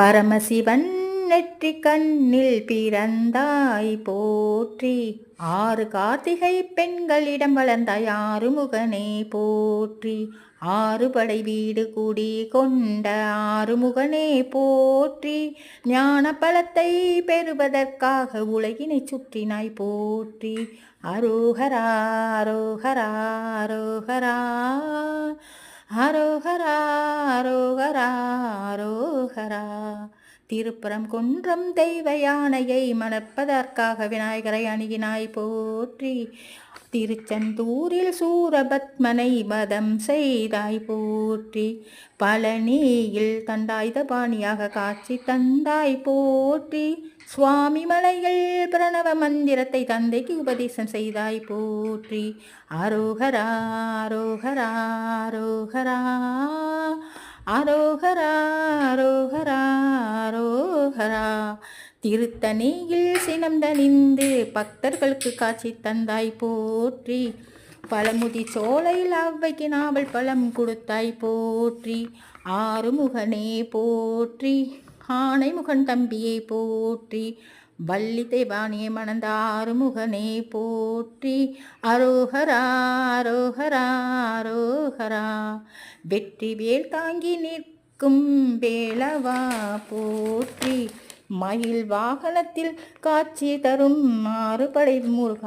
பரமசிவன் நெற்றி கண்ணில் பிறந்தாய் போற்றி. ஆறு கார்த்திகை பெண்களிடம் வளர்ந்தாய் ஆறுமுகனே போற்றி. ஆறுபடை வீடு கூடி கொண்ட ஆறுமுகனே போற்றி. ஞான பலத்தை பெறுவதற்காக உலகினை சுற்றினாய் போற்றி. அரோகரா அரோகரா அரோகரா. அரோகரா அரோகரா அரோகரா திருப்புறம் குன்றம் தெய்வ யானையை மணப்பதற்காக விநாயகரை அணுகினாய் போற்றி. திருச்செந்தூரில் சூரபத்மனை மதம் செய்தாய் போற்றி. பழனியில் தண்டாயுத பாணியாக காட்சி தந்தாய் போற்றி. சுவாமி மலையில் பிரணவ மந்திரத்தை தந்தைக்கு உபதேசம் செய்தாய் போற்றி. அரோகரா அரோகரா அரோகரா அரோகரா. திருத்தணியில் சினம் தணிந்து பக்தர்களுக்கு காட்சி தந்தாய் போற்றி. பழமுதி சோலையில் அவ்வைக்கு நாவல் பழம் கொடுத்தாய் போற்றி. ஆறுமுகனே போற்றி. ஆனைமுகன் தம்பியை போற்றி. வள்ளி தேவானியை மணந்த ஆறுமுகனே போற்றி. அரோகரா அரோகரா அரோகரா. வெற்றி வேல் தாங்கி நிற்கும் வேளவா போற்றி. மயில் வாகனத்தில் காட்சி தரும் மாறுபடை முருகா